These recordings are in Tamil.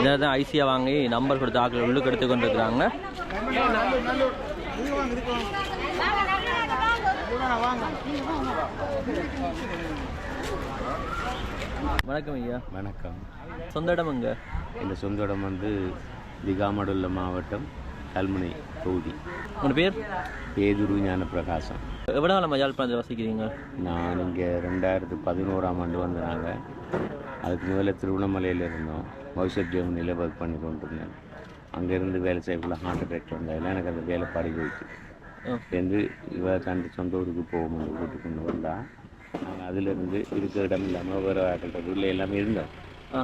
இதை தான் ஐசியாக வாங்கி நம்பர் கொடுத்து ஆக்கள் உள்ளுக்கு எடுத்து கொண்டு இருக்கிறாங்க வணக்கம் ஐயா. வணக்கம். சொந்த இடம் எங்க? இந்த சொந்த இடம் வந்து திகாமடுல்ல மாவட்டம் கல்முனை தொகுதி. உங்களோட பேர்? பேதுரு ஞான பிரகாசம் எவ்வளோ காலம் யாழ்ப்பாணத்தில் வசிக்கிறீங்க? நான் இங்கே ரெண்டாயிரத்து பதினோராம் ஆண்டு வந்தாங்க அதுக்கு முதல்ல திருவண்ணாமலையில் இருந்தோம். பவிஷ்யத் ஜெர்மனியில் ஒர்க் பண்ணி கொண்டிருந்தேன். அங்கேருந்து வேலை செய்யக்குள்ள ஹார்ட் அட்டாக் வந்ததில் எனக்கு அந்த வேலை பறி போயிடுச்சு. சேர்ந்து இவ தன் சொந்த ஊருக்கு போகும்போது கூட்டு கொண்டு வந்தா. நாங்கள் அதிலிருந்து இருக்க இடம் இல்லாமல் வேறு ஆட்கள் உள்ள எல்லாமே இருந்தோம்.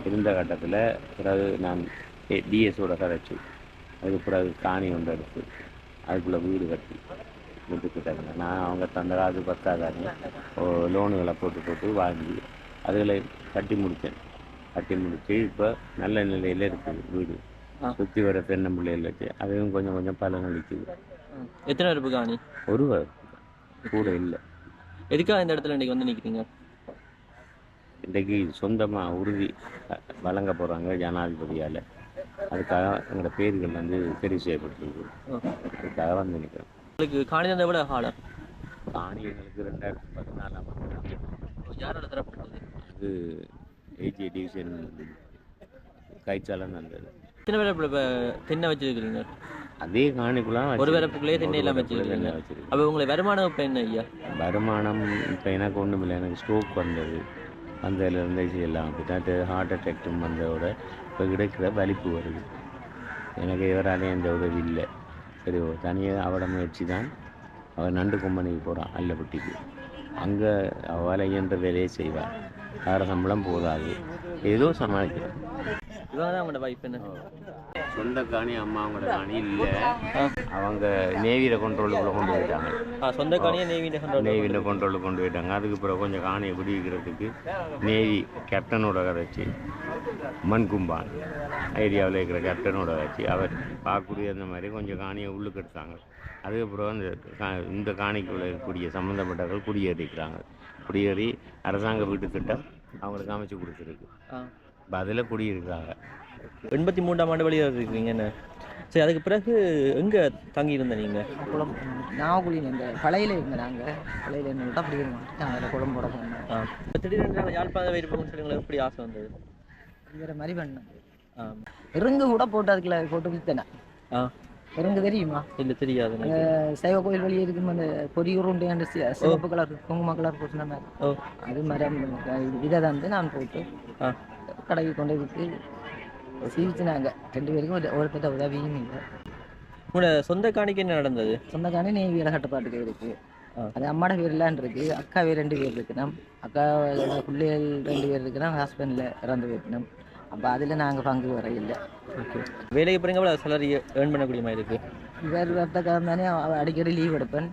இருந்த கட்டத்தில் பிறகு நான் டிஎஸோட கதைச்சு அதுக்கு பிறகு காணி ஒன்று எடுத்து அதுக்குள்ளே வீடு கட்டி முடிச்சுக்கிட்டாங்க நான் அவங்க தந்த காசு பத்தாதானே லோனுகளை போட்டு போட்டு வாங்கி அதில் கட்டி முடித்தேன். கட்டி முடித்து இப்போ நல்ல நிலையில் இருக்குது வீடு. சுற்றி வர தென்னம்பிள்ளையில் வச்சு அதுவும் கொஞ்சம் கொஞ்சம் பலன் அளிக்குது எத்தனை இருப்பு காணி? ஒருவர் கூட இல்லை. எதுக்காக இந்த இடத்துல இன்னைக்கு வந்து நிற்கிறீங்க இன்றைக்கு சொந்தமாக உறுதி வழங்க போகிறாங்க ஜனாதிபதியால். அதுக்காக எங்களோட பேர்கள் வந்து தெரிவு செய்யப்பட்டிருக்கு. அதுக்காக வந்து நிற்கிறோம் உங்களுக்கு காணி தந்த விட காலம்? காணி எங்களுக்கு ரெண்டாயிரத்தி பதினாலாம் ஆண்டு யாரோட தரப்பட்டது அது ஏஜி டிவிஷன் கைச்சாலம் வந்தது. எத்தனை பேர் இப்போ தென்னை வச்சிருக்கிறீங்க? அதே காணிக்குள்ள ஒரு வரப்புக்குள்ளேயே தென்னை எல்லாம் வச்சிருக்கீங்க வச்சிருக்கேன் அப்போ உங்களை வருமானம் இப்போ என்ன ஐயா? வருமானம் இப்போ எனக்கு ஒன்றும் இல்லை. எனக்கு ஸ்ட்ரோக் வந்தது. வந்ததுலேருந்து எல்லாம் பின்னாட்டு ஹார்ட் அட்டாக்டும் வந்ததோட இப்போ கிடைக்கிற வலிப்பு வருது. எனக்கு இவராலே எந்த உதவி இல்லை. சரி தனியாக அவட முயற்சி தான் அவள் நண்டு கொம்பனிக்கு போகிறான் அல்லப்பட்டிக்கு. அங்கே அவள் என்ற வேலையை செய்வாள் வேறு சம்பளம் போதாது. ஏதோ சமாளிக்கிறேன் இவங்க தான் வைஃப் என்ன? சொந்த காணி அம்மா அவங்களோட காணி இல்லை. அவங்க நேவியில் கண்ட்ரோலுக்குள்ளே கொண்டு போயிட்டாங்க. ஆ சொந்த காணியை நேவியில் கண்ட்ரோல் நேவியில் கண்ட்ரோலுக்கு கொண்டு போயிட்டாங்க. அதுக்கு பிறகு கொஞ்சம் காணியை விடுவிக்கிறதுக்கு நேவி கேப்டனோட கதைச்சு மண்கும்பான் ஏரியாவில் இருக்கிற கேப்டனோட கதைச்சு அவர் பார்க்கக்கூடிய அந்த மாதிரி கொஞ்சம் காணியை உள்ளுக்கு எடுத்தாங்க. அதுக்கப்புறம் அந்த கா- இந்த காணிக்குள்ள இருக்கக்கூடிய சம்மந்தப்பட்டவர்கள் குடியேறிக்கிறாங்க. குடியேறி அரசாங்க வீட்டு திட்டம் அவங்களுக்கு அமைச்சு கொடுத்துருக்கு. ஆ. இப்போ அதில் குடியிருக்கிறாங்க எண்பத்தி மூன்றாம் ஆண்டு வெளியே இருக்கிறீங்க என்ன? சரி அதுக்கு பிறகு எங்கே தங்கி இருந்த நீங்கள் குளம் நாகக்குழியில் இந்த பழையில இருந்தேன் நாங்கள் பழையில இருந்து அப்படி இருந்தோம். அதில் குளம் போட போனோம். ஆ. திடீர்னு நாங்கள் யாழ்ப்பாணம் வைப்போம்னு சொல்லி உங்களுக்கு எப்படி ஆசை வந்தது? வேற மாதிரி பண்ணோம். ஆ. இறங்கு கூட போட்டு அதுக்குள்ள போட்டு வித்தனேன் ஆ. இறங்கு தெரியுமா? இல்லை தெரியாது எனக்கு. சைவ கோயில் வெளியே இருக்கும்? அந்த பொரியூர் உண்டு அந்த சிவப்பு கலர் குங்கும கலர் போட்டு நம்ம ஓ. அது மரம் இதை வந்து நான் போட்டு கடைக்கு கொண்டு விட்டு சீவிச்சுனாங்க ரெண்டு பேருக்கும் ஒரு ஒருத்தட்ட உதவியும் இல்லை. உங்களோட சொந்த காணிக்கு என்ன நடந்தது? சொந்தக்காரனே நேவியில் கட்டுப்பாட்டுக்கு இருக்கு. அது அம்மாட பேர்லான் இருக்கு. அக்காவே ரெண்டு பேர் இருக்கணும். அக்கா பிள்ளைகள் ரெண்டு பேர் இருக்கணும். ஹஸ்பண்டில் இறந்து போயிட்டணும் அப்போ அதில் நாங்கள் பங்கு வர இல்லை ஓகே வேலைக்கு போகிறீங்க எவ்வளோ சேலரி ஏர்ன் பண்ணக்கூடிய மாதிரி இருக்குது வேறு வர்த்தகம் தானே அடிக்கடி லீவ் எடுப்பேன்.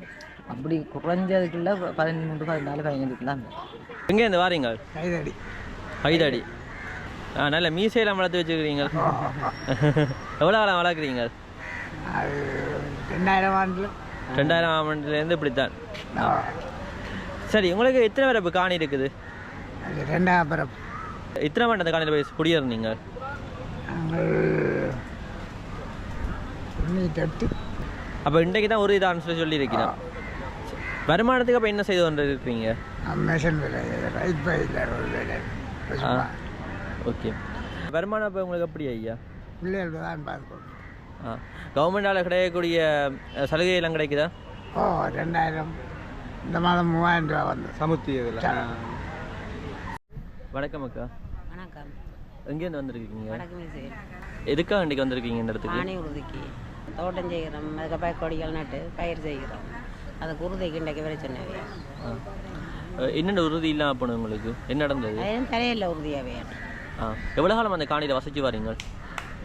அப்படி குறைஞ்சதுக்குள்ள பதிமூன்று பதினாலு பதினஞ்சுக்குலாம் எங்கே இந்த வாரீங்க? கைதடி ஐதாடி ஆ நல்ல மீசையெல்லாம் வளர்த்து வச்சுக்கிறீங்க எவ்வளோ காலம் வளர்க்குறீங்க? அது ரெண்டாயிரம் ஆண்டு ரெண்டாயிரம் ஆண்டுலேருந்து இப்படித்தான். சரி உங்களுக்கு எத்தனை பேர் இப்போ காணி இருக்குது? ரெண்டாயிரம் பிறப்பு. எத்தனை ஆண்டு அந்த காணியில் போய் குடியேறினீங்க? தொண்ணூற்றி அப்போ இன்றைக்கு தான் ஒரு இதான்னு சொல்லி சொல்லியிருக்கிறேன். வருமானத்துக்கு அப்போ என்ன செய்து கொண்டு இருக்கிறீங்க மிஷன் வேலை ஓகே. வருமானம் இப்போ உங்களுக்கு எப்படி ஐயா? பிள்ளைகள் தான் பார்க்கணும். ஆ. கவர்மெண்டால் கிடைக்கக்கூடிய சலுகை எல்லாம் கிடைக்குதா? ஓ ரெண்டாயிரம். இந்த மாதம் மூவாயிரம் ரூபா வந்து. சமுத்தி வணக்கம் அக்கா. வணக்கம். எங்கேருந்து வந்திருக்கீங்க? எதுக்காக இன்றைக்கி வந்திருக்கீங்க இந்த இடத்துக்கு? பானை உறுதிக்கு தோட்டம் செய்கிறோம். அதுக்கப்புறம் கொடிகள் நட்டு பயிர் செய்கிறோம். அதுக்கு உறுதிக்கு இன்றைக்கு வரை சொன்னவே என்னென்ன உறுதி இல்லாமல் போனது உங்களுக்கு? என்ன நடந்தது? அது தலையில் உறுதியாகவே ஆ. எவ்வளோ காலம் அந்த காணியில் வசிச்சு வரீங்க?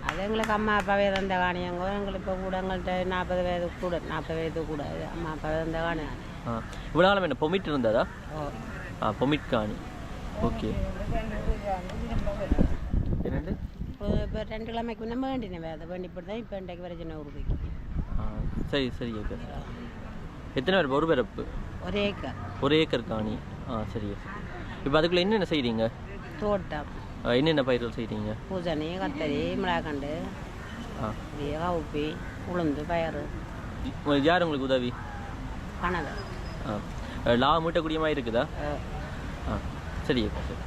அது எங்களுக்கு அம்மா அப்பாவே தந்த காணியங்க எங்களுக்கு இப்போ கூட எங்கள்கிட்ட நாற்பது வயது கூட நாற்பது வயது கூட. அது அம்மா அப்பாவே தந்த காணி. இவ்வளோ காலம் என்ன பொமிட் இருந்ததா? ஆ பொமிட் காணி. ஓகே. என்னண்டு இப்போ ரெண்டு கிழமைக்கு முன்னே வேண்டினவே அதை வேண்டிப்பட்டு தான் இப்போ இன்றைக்கு வரை உறுதிக்கு ஆ சரி சரி அக்கா எத்தனை பேர்? ஒரு பிறப்பு ஒரே ஏக்கர். ஒரு ஏக்கர் காணி. ஆ சரி இப்போ அதுக்குள்ளே என்னென்ன செய்கிறீங்க தோட்டம். என்னென்ன பயிர்கள் செய்கிறீங்க பூசணி கத்தரி மிளகாண்டு ஆ. கவுப்பி உளுந்து பயறு. யார் உங்களுக்கு உதவி? கனவு ஆ. அஹ் லாபம் ஈட்டக்கூடியமாக இருக்குதா ஆ சரி அப்பா சரி